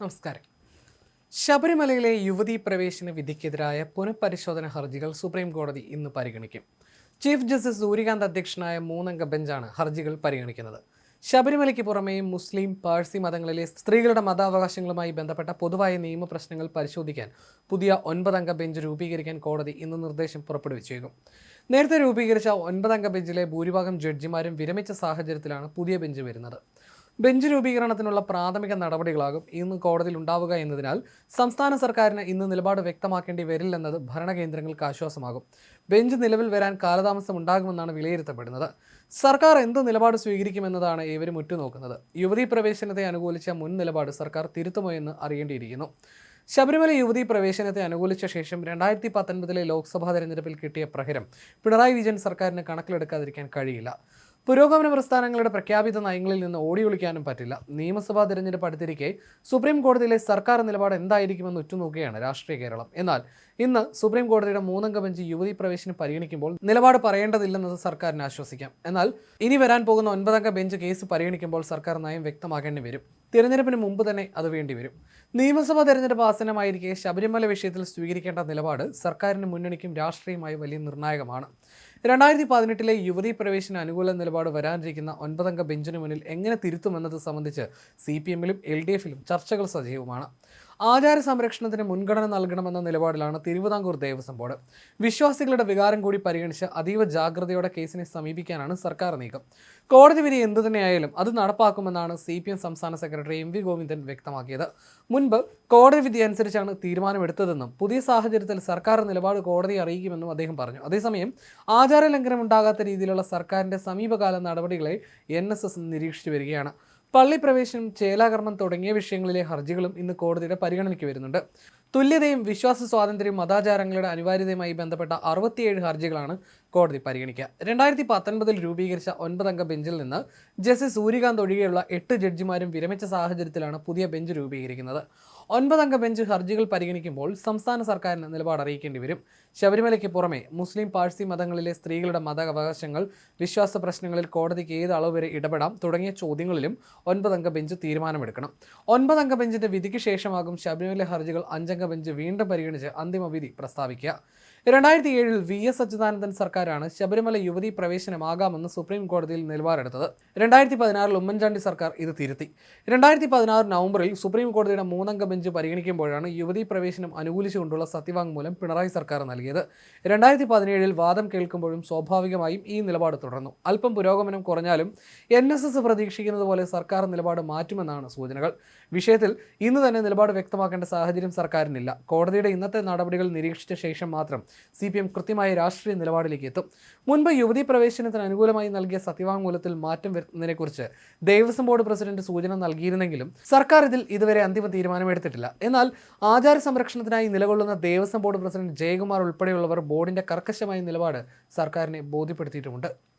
നമസ്കാരം. ശബരിമലയിലെ യുവതീ പ്രവേശന വിധിക്കെതിരായ പുനഃപരിശോധന ഹർജികൾ സുപ്രീം കോടതി ഇന്ന് പരിഗണിക്കും. ചീഫ് ജസ്റ്റിസ് സൂര്യകാന്ത് അധ്യക്ഷനായ മൂന്നംഗ ബെഞ്ചാണ് ഹർജികൾ പരിഗണിക്കുന്നത്. ശബരിമലയ്ക്ക് പുറമേയും മുസ്ലിം പാഴ്സി മതങ്ങളിലെ സ്ത്രീകളുടെ മതാവകാശങ്ങളുമായി ബന്ധപ്പെട്ട പൊതുവായ നിയമപ്രശ്നങ്ങൾ പരിശോധിക്കാൻ പുതിയ ഒൻപതംഗ ബെഞ്ച് രൂപീകരിക്കാൻ കോടതി ഇന്ന് നിർദ്ദേശം പുറപ്പെടുവിച്ചേക്കും. നേരത്തെ രൂപീകരിച്ച ഒൻപതംഗ ബെഞ്ചിലെ ഭൂരിഭാഗം ജഡ്ജിമാരും വിരമിച്ച സാഹചര്യത്തിലാണ് പുതിയ ബെഞ്ച് വരുന്നത്. ബെഞ്ച് രൂപീകരണത്തിനുള്ള പ്രാഥമിക നടപടികളാകും ഇന്ന് കോടതിയിൽ ഉണ്ടാവുക എന്നതിനാൽ സംസ്ഥാന സർക്കാരിന് ഇന്ന് നിലപാട് വ്യക്തമാക്കേണ്ടി വരില്ലെന്നത് ഭരണകേന്ദ്രങ്ങൾക്ക് ആശ്വാസമാകും. ബെഞ്ച് നിലവിൽ വരാൻ കാലതാമസം ഉണ്ടാകുമെന്നാണ് വിലയിരുത്തപ്പെടുന്നത്. സർക്കാർ എന്ത് നിലപാട് സ്വീകരിക്കുമെന്നതാണ് ഏവരും ഉറ്റുനോക്കുന്നത്. യുവതീ പ്രവേശനത്തെ അനുകൂലിച്ച മുൻ നിലപാട് സർക്കാർ തിരുത്തുമോ എന്ന് അറിയേണ്ടിയിരിക്കുന്നു. ശബരിമല യുവതീ പ്രവേശനത്തെ അനുകൂലിച്ച ശേഷം രണ്ടായിരത്തി പത്തൊൻപതിലെ ലോക്സഭാ തെരഞ്ഞെടുപ്പിൽ കിട്ടിയ പ്രഹരം പിണറായി വിജയൻ സർക്കാരിന് കണക്കിലെടുക്കാതിരിക്കാൻ കഴിയില്ല. പുരോഗമന പ്രസ്ഥാനങ്ങളുടെ പ്രഖ്യാപിത നയങ്ങളിൽ നിന്ന് ഓടി ഓടിയൊളിക്കാനും പറ്റില്ല. നിയമസഭാ തിരഞ്ഞെടുപ്പ് അടുത്തിരിക്കെ സുപ്രീം കോടതിയിലെ സർക്കാർ നിലപാട് എന്തായിരിക്കുമെന്ന് ഉറ്റുനോക്കുകയാണ് രാഷ്ട്രീയ കേരളം. എന്നാൽ ഇന്ന് സുപ്രീം കോടതിയുടെ മൂന്നംഗ ബെഞ്ച് യുവതി പ്രവേശനം പരിഗണിക്കുമ്പോൾ നിലപാട് പറയേണ്ടതില്ലെന്നത് സർക്കാരിനെ ആശ്വസിക്കാം. എന്നാൽ ഇനി വരാൻ പോകുന്ന ഒൻപതംഗ ബെഞ്ച് കേസ് പരിഗണിക്കുമ്പോൾ സർക്കാർ നയം വ്യക്തമാക്കേണ്ടി വരും. തിരഞ്ഞെടുപ്പിന് മുമ്പ് തന്നെ അത് വേണ്ടിവരും നിയമസഭാ തെരഞ്ഞെടുപ്പ് ആസന്നമായിരിക്കെ ശബരിമല വിഷയത്തിൽ സ്വീകരിക്കേണ്ട നിലപാട് സർക്കാരിന് മുന്നണിക്കും രാഷ്ട്രീയമായി വലിയ നിർണായകമാണ്. രണ്ടായിരത്തി പതിനെട്ടിലെ യുവതീ പ്രവേശന അനുകൂല നിലപാട് വരാനിരിക്കുന്ന ഒൻപതംഗ ബെഞ്ചിന് മുന്നിൽ എങ്ങനെ തിരുത്തുമെന്നത് സംബന്ധിച്ച് സി പി എമ്മിലും എൽ ഡി എഫിലും ചർച്ചകൾ സജീവമാണ്. ആചാര സംരക്ഷണത്തിന് മുൻഗണന നൽകണമെന്ന നിലപാടിലാണ് തിരുവിതാംകൂർ ദേവസ്വം ബോർഡ്. വിശ്വാസികളുടെ വികാരം കൂടി പരിഗണിച്ച് അതീവ ജാഗ്രതയോടെ കേസിനെ സമീപിക്കാനാണ് സർക്കാർ നീക്കം. കോടതി വിധി എന്തു തന്നെയായാലും അത് നടപ്പാക്കുമെന്നാണ് സി പി എം സംസ്ഥാന സെക്രട്ടറി എം വി ഗോവിന്ദൻ വ്യക്തമാക്കിയത്. മുൻപ് കോടതി വിധി അനുസരിച്ചാണ് തീരുമാനമെടുത്തതെന്നും പുതിയ സാഹചര്യത്തിൽ സർക്കാർ നിലപാട് കോടതിയെ അറിയിക്കുമെന്നും അദ്ദേഹം പറഞ്ഞു. അതേസമയം ആചാര ലംഘനം ഉണ്ടാകാത്ത രീതിയിലുള്ള സർക്കാരിന്റെ സമീപകാല നടപടികളെ എൻ നിരീക്ഷിച്ചു വരികയാണ്. പള്ളി പ്രവേശനം ചേലാകർമ്മം തുടങ്ങിയ വിഷയങ്ങളിലെ ഹർജികളും ഇന്ന് കോടതിയുടെ പരിഗണനയ്ക്ക് വരുന്നുണ്ട്. തുല്യതയും വിശ്വാസ സ്വാതന്ത്ര്യവും മതാചാരങ്ങളുടെ അനിവാര്യതയുമായി ബന്ധപ്പെട്ട അറുപത്തിയേഴ് ഹർജികളാണ് കോടതി പരിഗണിക്കുക. രണ്ടായിരത്തി പത്തൊൻപതിൽ രൂപീകരിച്ച ഒൻപതംഗ ബെഞ്ചിൽ നിന്ന് ജസ്റ്റിസ് സൂര്യകാന്ത് ഒഴികെയുള്ള എട്ട് ജഡ്ജിമാരും വിരമിച്ച സാഹചര്യത്തിലാണ് പുതിയ ബെഞ്ച് രൂപീകരിക്കുന്നത്. ഒൻപതംഗ ബെഞ്ച് ഹർജികൾ പരിഗണിക്കുമ്പോൾ സംസ്ഥാന സർക്കാരിന് നിലപാട് അറിയിക്കേണ്ടി വരും. ശബരിമലയ്ക്ക് പുറമെ മുസ്ലിം പാഴ്സി മതങ്ങളിലെ സ്ത്രീകളുടെ മത അവകാശങ്ങൾ വിശ്വാസ പ്രശ്നങ്ങളിൽ കോടതിക്ക് ഏത് അളവ് വരെ ഇടപെടാം തുടങ്ങിയ ചോദ്യങ്ങളിലും ഒൻപതംഗ ബെഞ്ച് തീരുമാനമെടുക്കണം. ഒൻപതംഗ ബെഞ്ചിന്റെ വിധിക്ക് ശേഷമാകും ശബരിമല ഹർജികൾ അഞ്ചംഗ ബെഞ്ച് വീണ്ടും പരിഗണിച്ച് അന്തിമ വിധി പ്രസ്താവിക്കുക. രണ്ടായിരത്തി ഏഴിൽ വി എസ് അച്യുതാനന്ദൻ സർക്കാരാണ് ശബരിമല യുവതി പ്രവേശനമാകാമെന്ന് സുപ്രീം കോടതിയിൽ നിലപാടെടുത്തത്. രണ്ടായിരത്തി പതിനാറിൽ ഉമ്മൻചാണ്ടി സർക്കാർ ഇത് തിരുത്തി. രണ്ടായിരത്തി പതിനാറ് നവംബറിൽ സുപ്രീം കോടതിയുടെ മൂന്നംഗ ബെഞ്ച് പരിഗണിക്കുമ്പോഴാണ് യുവതി പ്രവേശനം അനുകൂലിച്ചുകൊണ്ടുള്ള സത്യവാങ്മൂലം പിണറായി സർക്കാർ നൽകിയത്. രണ്ടായിരത്തി പതിനേഴിൽ വാദം കേൾക്കുമ്പോഴും സ്വാഭാവികമായും ഈ നിലപാട് തുടർന്നു. അല്പം പുരോഗമനം കുറഞ്ഞാലും എൻ എസ് എസ് പ്രതീക്ഷിക്കുന്നത് പോലെ സർക്കാർ നിലപാട് മാറ്റുമെന്നാണ് സൂചനകൾ. വിഷയത്തിൽ ഇന്ന് തന്നെ നിലപാട് വ്യക്തമാക്കേണ്ട സാഹചര്യം സർക്കാരിനില്ല. കോടതിയുടെ ഇന്നത്തെ നടപടികൾ നിരീക്ഷിച്ച ശേഷം മാത്രം സി പി എം കൃത്യമായ രാഷ്ട്രീയ നിലപാടിലേക്ക് എത്തും മുൻപ് യുവതി പ്രവേശനത്തിന് അനുകൂലമായി നൽകിയ സത്യവാങ്മൂലത്തിൽ മാറ്റം വരുന്നതിനെക്കുറിച്ച് ദേവസ്വം ബോർഡ് പ്രസിഡന്റ് സൂചന നൽകിയിരുന്നെങ്കിലും സർക്കാർ ഇതിൽ ഇതുവരെ അന്തിമ തീരുമാനമെടുത്തിട്ടില്ല. എന്നാൽ ആചാര സംരക്ഷണത്തിനായി നിലകൊള്ളുന്ന ദേവസ്വം ബോർഡ് പ്രസിഡന്റ് ജയകുമാർ ഉൾപ്പെടെയുള്ളവർ ബോർഡിന്റെ കർക്കശമായ നിലപാട് സർക്കാരിനെ ബോധ്യപ്പെടുത്തിയിട്ടുമുണ്ട്.